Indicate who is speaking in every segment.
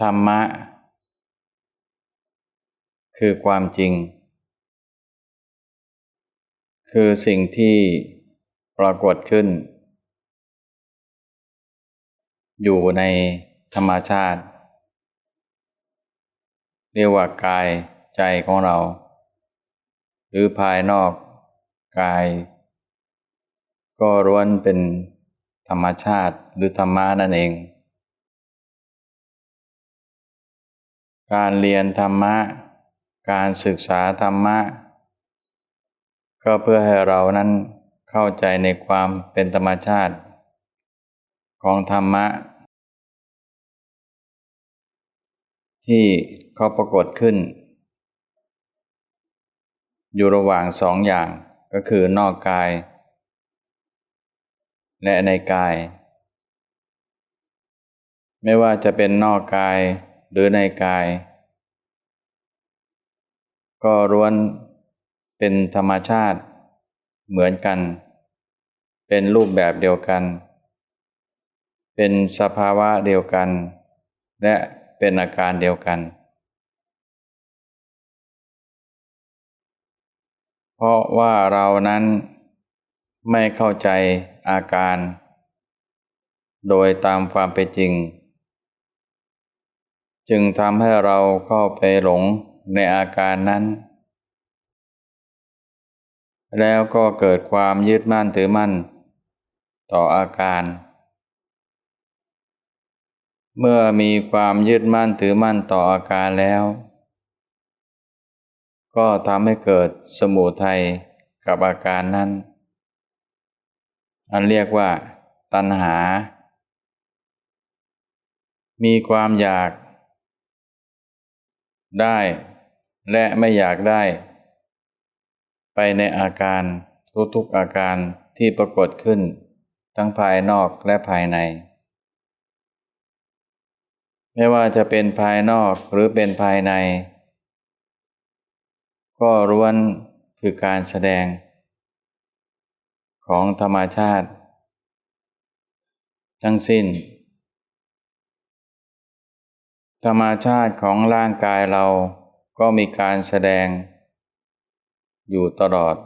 Speaker 1: ธรรมะ คือความจริง คือสิ่งที่ปรากฏขึ้น อยู่ในธรรมชาติ เรียกว่ากายใจของเรา หรือภายนอกกาย ก็ร้วนเป็นธรรมชาติหรือธรรมะนั่นเอง การเรียนธรรมะ การศึกษาธรรมะ ก็เพื่อให้เรานั้นเข้าใจในความเป็นธรรมชาติ ของธรรมะ ที่เขาปรากฏขึ้น อยู่ระหว่างสองอย่างก็คือนอกกาย และในกาย ไม่ว่าจะเป็นนอกกายหรือในกาย ก็ร้วนเป็นธรรมชาติเหมือนกัน เป็นรูปแบบเดียวกัน เป็นสภาวะเดียวกัน และเป็นอาการเดียวกัน เพราะว่าเรานั้นไม่เข้าใจอาการ โดยตามความเป็นจริง จึงทำให้เราเข้าไปหลง ในอาการนั้น แล้วก็เกิดความยึดมั่นถือมั่น ต่ออาการ เมื่อมีความยึดมั่นถือมั่นต่ออาการแล้ว ก็ทำให้เกิดสมุทัยกับอาการนั้น อันเรียกว่า ตัณหา มีความอยากได้ และไม่อยากได้ ไปในอาการทุกๆอาการที่ปรากฏขึ้น ทั้งภายนอกและภายใน ไม่ว่าจะเป็นภายนอกหรือเป็นภายใน ก็ร้วนคือการแสดง ของธรรมชาติ ทั้งสิ้น ธรรมชาติของร่างกายเรา ก็มีการแสดงอยู่ตลอด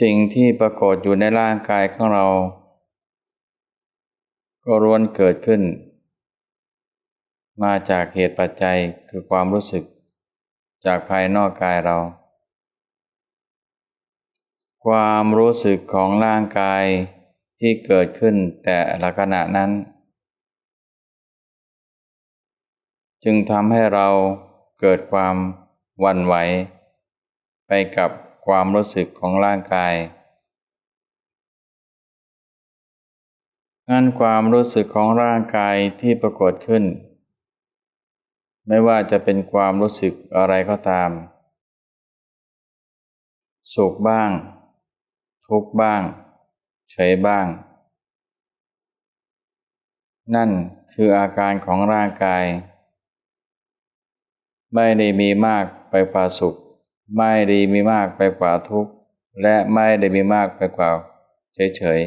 Speaker 1: สิ่งที่ปรากฏอยู่ในร่างกายของเรา ก็ร้วนเกิดขึ้น มาจากเหตุปัจจัยคือความรู้สึก จากภายนอกกายเรา ความรู้สึกของร่างกายที่เกิดขึ้นแต่ละขณะนั้น จึงทำให้เราเกิดความวันไหว ไปกับความรู้สึกของร่างกายงั้นความรู้สึกของร่างกายที่ปรากฏขึ้น ไม่ว่าจะเป็นความรู้สึกอะไรก็ตาม สุขบ้าง ทุกบ้าง เฉยบ้าง นั่นคืออาการของร่างกาย ไม่ได้มีมากไปกว่าสุข ไม่ได้มีมากไปกว่าทุกข์ และไม่ได้มีมากไปกว่าเฉยเฉย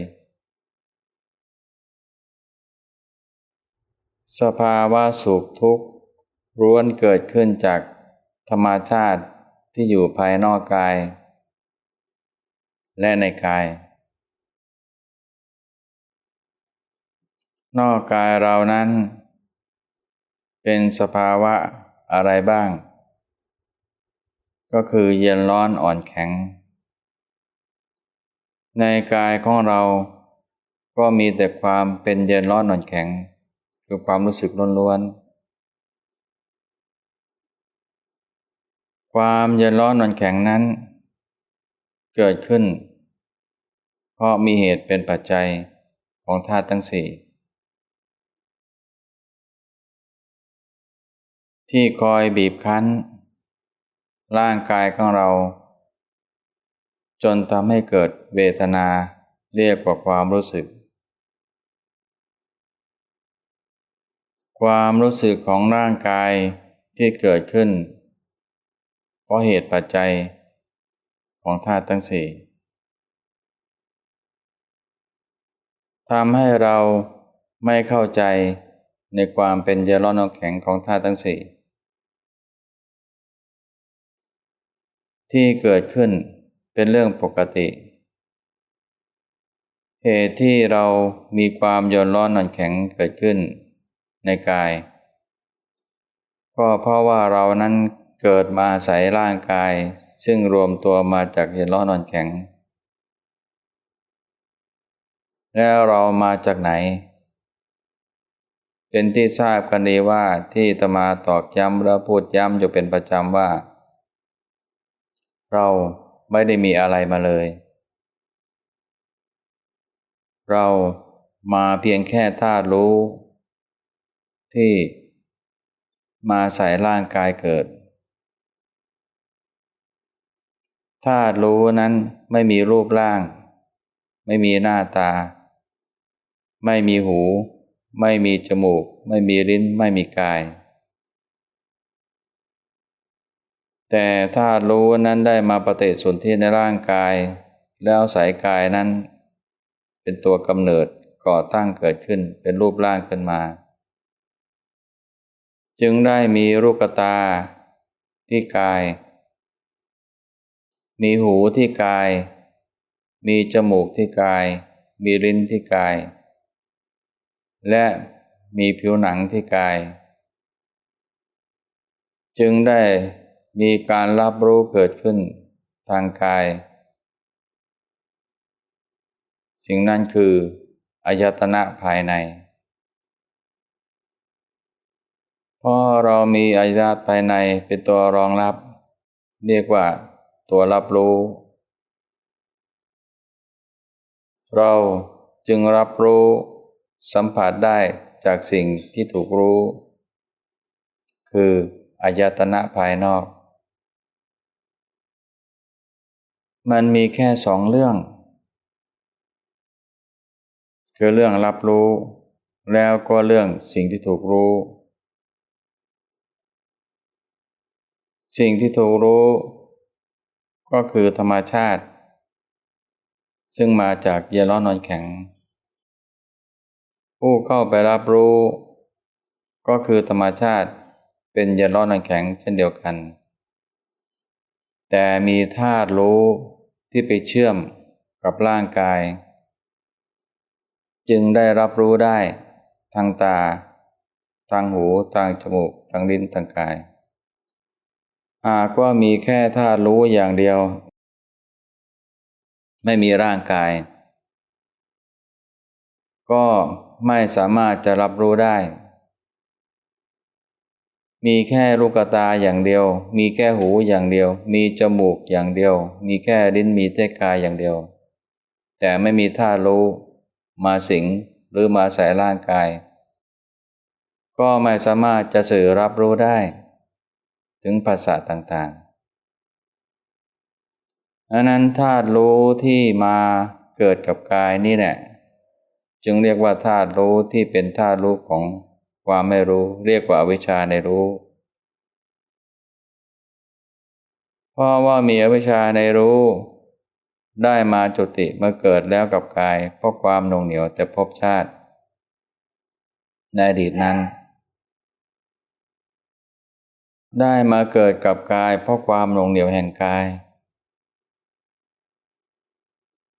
Speaker 1: สภาวะสุขทุกข์ร้วนเกิดขึ้นจากธรรมชาติที่อยู่ภายนอกกาย และในกาย นอกกายเรานั้น เป็นสภาวะ อะไรบ้าง ก็คือเย็นร้อนอ่อนแข็ง ในกายของเราก็มีแต่ความเป็นเย็นร้อนอ่อนแข็ง คือความรู้สึกล้วนๆความเย็นร้อนอ่อนแข็งนั้น เกิดขึ้น เพราะมีเหตุเป็นปัจจัยของธาตุทั้งสี่ ที่คอยบีบคั้น ร่างกายของเรา จนทำให้เกิดเวทนาเรียกว่าความรู้สึก ความรู้สึกของร่างกายที่เกิดขึ้น เพราะเหตุปัจจัยของธาตุทั้งสี่ทำให้เราไม่เข้าใจในความเป็นเยลอนน้ำแข็งของธาตุทั้งสี่ ที่เกิดขึ้นเป็นเรื่องปกติ เหตุที่เรามีความเย็นร้อนนอนแข็งเกิดขึ้นในกาย ก็เพราะว่าเรานั้นเกิดมาอาศัยร่างกาย ซึ่งรวมตัวมาจากเย็นร้อนนอนแข็ง แล้วเรามาจากไหน เป็นที่ทราบกันดีว่าที่ตมาตอกย้ำและพูดย้ำอยู่เป็นประจำว่า เราไม่ได้มีอะไรมาเลย เรามาเพียงแค่ธาตุรู้ ที่มาใส่ร่างกายเกิดธาตุรู้นั้นไม่มีรูปร่าง ไม่มีหน้าตา ไม่มีหู ไม่มีจมูก ไม่มีลิ้น ไม่มีกาย แต่ธารู้นั้นได้มาปฏิสนธิในร่างกาย แล้วสายกายนั้น เป็นตัวกำเนิดก่อตั้งเกิดขึ้นเป็นรูปร่างขึ้นมา จึงได้มีรูกตาที่กาย มีหูที่กาย มีจมูกที่กาย มีลิ้นที่กาย และมีผิวหนังที่กาย จึงได้ มีการรับรู้เกิดขึ้นทางกาย สิ่งนั้นคืออายตนะภายในเพราะเรามีอายตนะภายในเป็นตัวรองรับ เรียกว่าตัวรับรู้ เราจึงรับรู้สัมผัสได้จากสิ่งที่ถูกรู้ คืออายตนะภายนอก มันมีแค่สองเรื่อง คือเรื่องรับรู้ แล้วก็เรื่องสิ่งที่ถูกรู้ สิ่งที่ถูกรู้ ก็คือธรรมชาติ ซึ่งมาจากเยลอนนอนแข็ง ผู้เข้าไปรับรู้ ก็คือธรรมชาติเป็นเยลอนนอนแข็งเช่นเดียวกัน แต่มีธาตุรู้ที่ไปเชื่อมกับร่างกาย จึงได้รับรู้ได้ทางตา ทางหูทางจมูก ทางลิ้นทางกาย หากว่ามีแค่ธาตุรู้อย่างเดียว ไม่มีร่างกาย ก็ไม่สามารถจะรับรู้ได้ มีแค่ลูกตาอย่างเดียว มีแค่หูอย่างเดียว มีจมูกอย่างเดียว มีแค่ลิ้นมีเท้กายอย่างเดียว แต่ไม่มีธาตุรู้ มาสิงหรือมาใส่ร่างกาย ก็ไม่สามารถจะสื่อรับรู้ได้ ถึงภาษาต่างๆอันนั้นธาตุรู้ที่มาเกิดกับกายนี่แหละจึงเรียกว่าธาตุรู้ที่เป็นธาตุรู้ของ ความไม่รู้เรียกว่าวิชาในรู้ เพราะว่ามีอวิชชาในรู้ ได้มาจุติเมื่อเกิดแล้วกับกายเพราะความนงเหนียวแต่พบชาติ ในอดีตนั้น ได้มาเกิดกับกายเพราะความหลงเหนียวแห่งกาย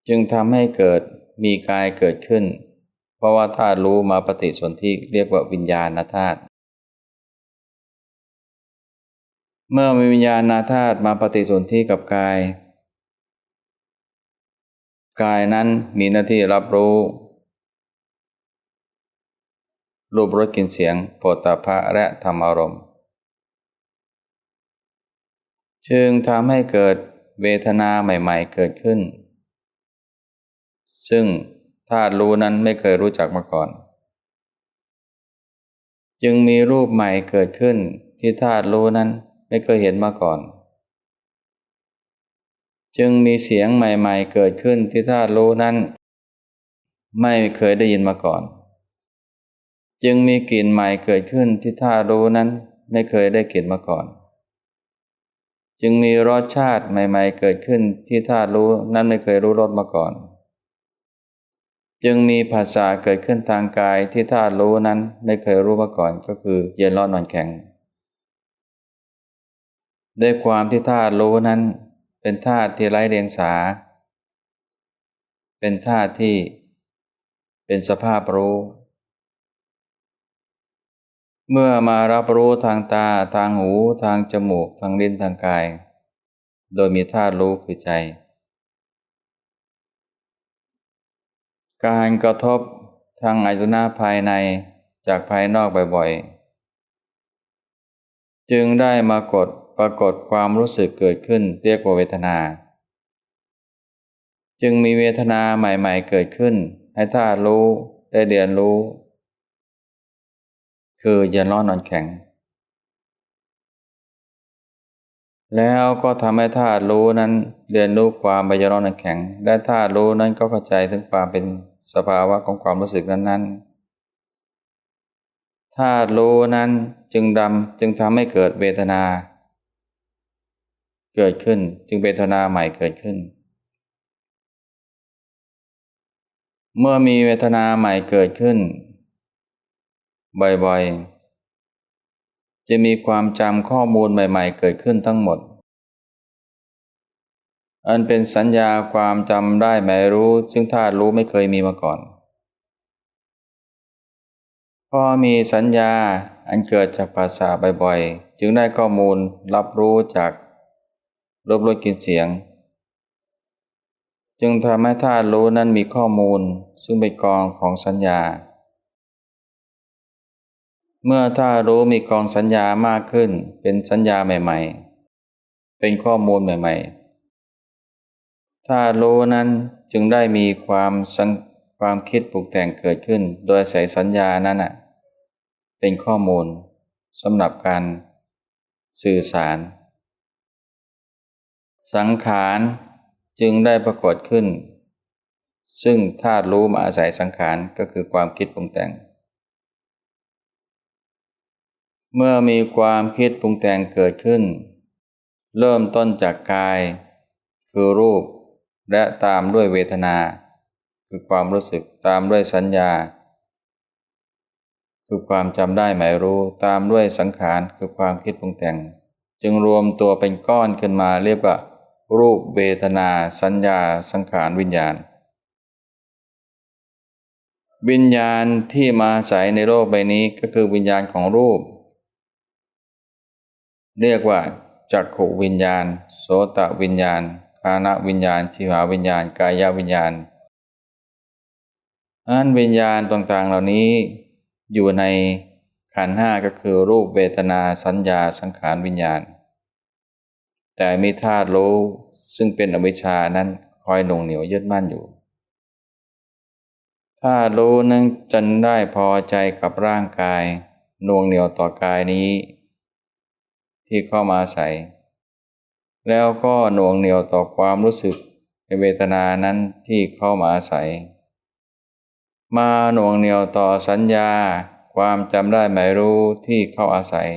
Speaker 1: จึงทำให้เกิดมีกายเกิดขึ้น เพราะว่าธาตุรู้มาปฏิสนธิเรียกว่าวิญญาณธาตุเมื่อมีวิญญาณธาตุมาปฏิสนธิกับกาย กายนั้นมีหน้าที่รับรู้ รูปรสกลิ่นเสียงโผฏฐัพพะและธรรมอารมณ์ จึงทำให้เกิดเวทนาใหม่ ๆ เกิดขึ้น ซึ่ง ธาตุรู้นั้นไม่เคยรู้จักมาก่อน จึงมีรูปใหม่เกิดขึ้นที่ธาตุรู้นั้นไม่เคยเห็นมาก่อน จึงมีเสียงใหม่ๆ เกิดขึ้นที่ธาตุรู้นั้น ไม่เคยได้ยินมาก่อน จึงมีกลิ่นใหม่เกิดขึ้นที่ธาตุรู้นั้นไม่เคยได้กลิ่นมาก่อน จึงมีรสชาติใหม่ ๆ เกิดขึ้นที่ธาตุรู้นั้นไม่เคยรู้รสมาก่อน จึงมีภาษาเกิดขึ้นทางกายที่ธาตุรู้นั้นไม่เคยรู้มาก่อนก็คือเย็นร้อนนอนแข็ง ด้วยความที่ธาตุรู้นั้น เป็นธาตุที่ไร้เรียงสา เป็นธาตุที่เป็นสภาพรู้ เมื่อมารับรู้ทางตาทางหู ทางจมูก ทางลิ้นทางกาย โดยมีธาตุรู้คือใจ การกระทบทางอายตนะภายในจากภายนอกบ่อยๆ จึงได้มากดปรากฏความรู้สึกเกิดขึ้นเรียกว่าเวทนา จึงมีเวทนาใหม่ๆเกิดขึ้น ให้ธาตุรู้ได้เรียนรู้ คือเย็นร้อนนอนแข็ง แล้วก็ทำให้ธาตุรู้นั้นเรียนรู้ความเย็นร้อนนอนแข็ง และธาตุรู้นั้นก็เข้าใจถึงความเป็น สภาวะของความรู้สึกนั้นๆธาตุรู้นั้นจึงดำจึงทำให้เกิดเวทนา เกิดขึ้นจึงเวทนาใหม่เกิดขึ้น เมื่อมีเวทนาใหม่เกิดขึ้น บ่อยๆ จะมีความจำข้อมูลใหม่ ๆ เกิดขึ้นทั้งหมด อันเป็นสัญญาความจำได้หมายรู้ ซึ่งธาตุรู้ไม่เคยมีมาก่อน พอมีสัญญาอันเกิดจากภาษาบ่อยๆ จึงได้ข้อมูลรับรู้จากรบรวกินเสียง จึงทำให้ธาตุรู้นั้นมีข้อมูลซึ่งเป็นกองของสัญญา เมื่อธาตุรู้มีกองสัญญามากขึ้น เป็นสัญญาใหม่ ๆ เป็นข้อมูลใหม่ ๆ ธาตุรู้นั้นจึงได้มีความความคิดปลุกแต่งเกิดขึ้น โดยใส่สัญญานั้นเป็นข้อมูลสำหรับการสื่อสาร สังขารจึงได้ปรากฏขึ้น ซึ่งธาตุรู้มาอาศัยสังขารก็คือความคิดปรุงแต่ง เมื่อมีความคิดปรุงแต่งเกิดขึ้น เริ่มต้นจากกาย คือรูป และตามด้วยเวทนา คือความรู้สึกตามด้วยสัญญา คือความจำได้หมายรู้ตามด้วยสังขารคือความคิดปรุงแต่ง จึงรวมตัวเป็นก้อนขึ้นมาเรียกว่า รูปเวทนา สัญญา สังขารวิญญาณ วิญญาณที่มาใส่ในโลกใบนี้ก็คือวิญญาณของรูป เรียกว่าจักขุวิญญาณ โสตวิญญาณ คานวิญญาณชิวาวิญญาณ กายวิญญาณอันวิญญาณต่างๆเหล่านี้อยู่ในขันห้าก็คือรูปเวทนาสัญญาสังขารวิญญาณ แต่มีธาตุรู้ซึ่งเป็นอวิชานั้นคอยหน่งเหนียวยึดมั่นอยู่ธาตุรู้นั้นจันได้พอใจกับร่างกายน่วงเหนียวต่อกายนี้ ที่เข้ามาใส่ แล้วก็หน่วงเหนียวต่อความรู้สึกในเวทนานั้นที่เข้ามาใส่มาหน่วงเหนียวต่อสัญญา ความจำได้หมายรู้ที่เข้าอาศัย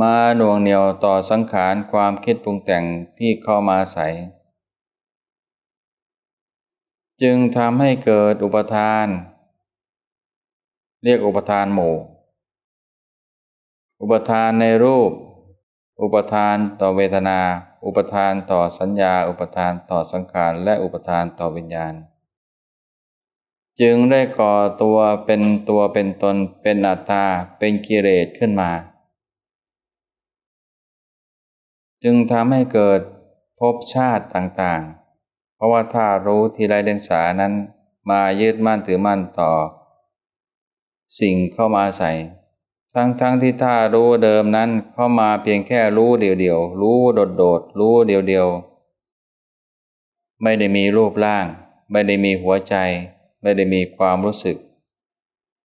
Speaker 1: มาหน่วงเหนียวต่อสังขารความคิดปรุงแต่งที่เข้ามาใส่จึงทำให้เกิดอุปทาน เรียกอุปทานหมู่ อุปทานในรูป อุปทานต่อเวทนา อุปทานต่อสัญญา อุปทานต่อสังขาร และอุปทานต่อวิญญาณ จึงได้ก่อตัวเป็นตัวเป็นตน เป็นอัตตา เป็นกิเลสขึ้นมา จึงทำให้เกิดภพชาติต่างๆ เพราะว่าถ้ารู้ทีไรเดียงสานั้น มายึดมั่นถือมั่นต่อ สิ่งเข้ามาใส่ ทั้งๆทที่ถ้ารู้เดิมนั้นเข้ามาเพียงแค่รู้เดียวๆ รู้โดดๆรู้เดียวๆ ไม่ได้มีรูปร่าง ไม่ได้มีหัวใจ ไม่ได้มีความรู้สึก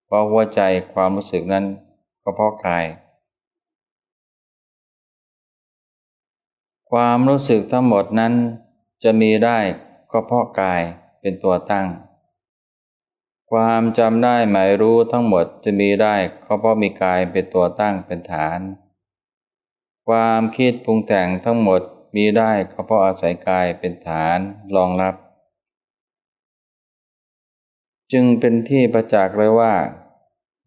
Speaker 1: เพราะหัวใจความรู้สึกนั้นก็เพราะกาย ความรู้สึกทั้งหมดนั้นจะมีได้ก็เพราะกายเป็นตัวตั้ง ความจำได้หมายรู้ทั้งหมดจะมีได้ก็เพราะมีกายเป็นตัวตั้งเป็นฐาน ความคิดปรุงแต่งทั้งหมดมีได้ก็เพราะอาศัยกายเป็นฐานรองรับ จึงเป็นที่ประจักษ์เลยว่า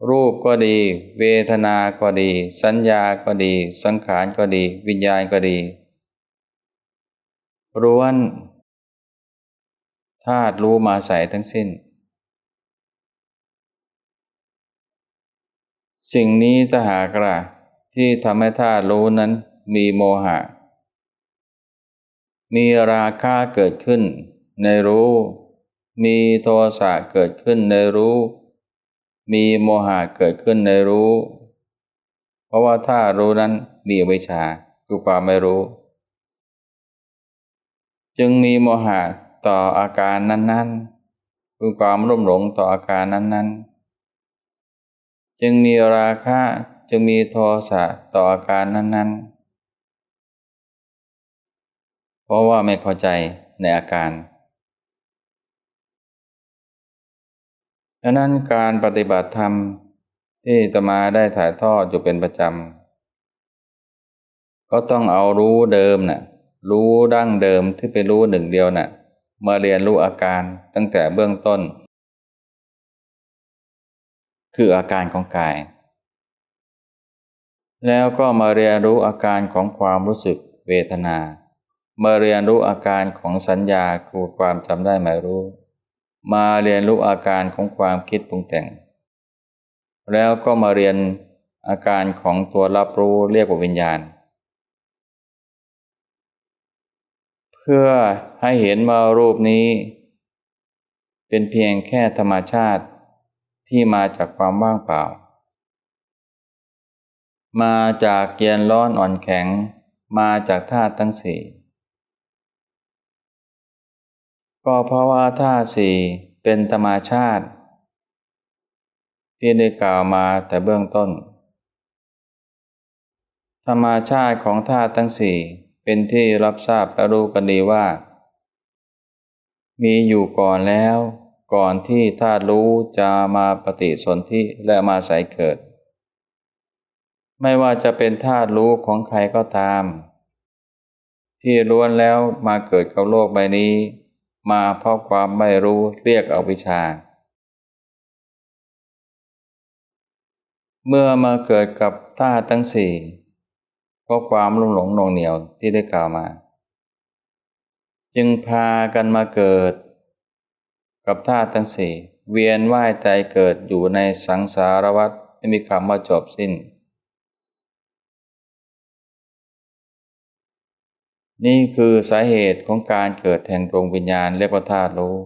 Speaker 1: รูปก็ดี เวทนาก็ดี สัญญาก็ดี สังขารก็ดี วิญญาณก็ดีร้วนธาตุรู้มาใส่ทั้งสิ้น สิ่งนี้ถ้าหากล่ะที่ทำให้ธาตุรู้นั้นมีโมหะ มีราคะเกิดขึ้นในรู้ มีโทสะเกิดขึ้นในรู้ มีโมหะเกิดขึ้นในรู้ เพราะว่าถ้ารู้นั้นมีวิชาคือความไม่รู้ จึงมีโมหะต่ออาการนั้น ๆ คือความรุ่มหลงต่ออาการนั้น ๆ จึงมีราคะจึงมีโทสะต่ออาการนั้น ๆ เพราะว่าไม่เข้าใจในอาการดังนั้นการปฏิบัติธรรมที่ตมาได้ถ่ายทอดอยู่เป็นประจำ ก็ต้องเอารู้เดิมนะ่ะรู้ดั้งเดิมที่เป็นรู้หนึ่งเดียวนะ่ะมาเรียนรู้อาการตั้งแต่เบื้องต้น คืออาการของกาย แล้วก็มาเรียนรู้อาการของความรู้สึกเวทนามาเรียนรู้อาการของสัญญาคือความจำได้หมายรู้ มาเรียนรู้อาการของความคิดปรุงแต่ง แล้วก็มาเรียนอาการของตัวรับรู้เรียกว่าวิญญาณ เพื่อให้เห็นว่ารูปนี้ เป็นเพียงแค่ธรรมชาติ ที่มาจากความว่างเปล่า มาจากเกียนร้อนอ่อนแข็ง มาจากธาตุทั้งสี่ก็เพราะว่าธาตุสี่เป็นธรรมชาติ ที่ได้กล่าวมาแต่เบื้องต้น ธรรมชาติของธาตุทั้งสี่เป็นที่รับทราบและรู้กันดีว่า มีอยู่ก่อนแล้ว ก่อนที่ธาตุรู้จะมาปฏิสนธิและมาใสเกิด ไม่ว่าจะเป็นธาตุรู้ของใครก็ตาม ที่ล้วนแล้วมาเกิดกับโลกใบนี้ มาเพราะความไม่รู้เรียกเอาวิชา เมื่อมาเกิดกับธาตุทั้งสี่เพราะความลุ่มหลงน่งเหนียวที่ได้กล่าวมา จึงพากันมาเกิด กับธาตุทั้งสี่เวียนว่ายใจเกิดอยู่ในสังสารวัฏไม่มีคำว่าจบสิ้น นี่คือสาเหตุของการเกิดแห่งดวงวิญญาณเรียกว่าธาตุรู้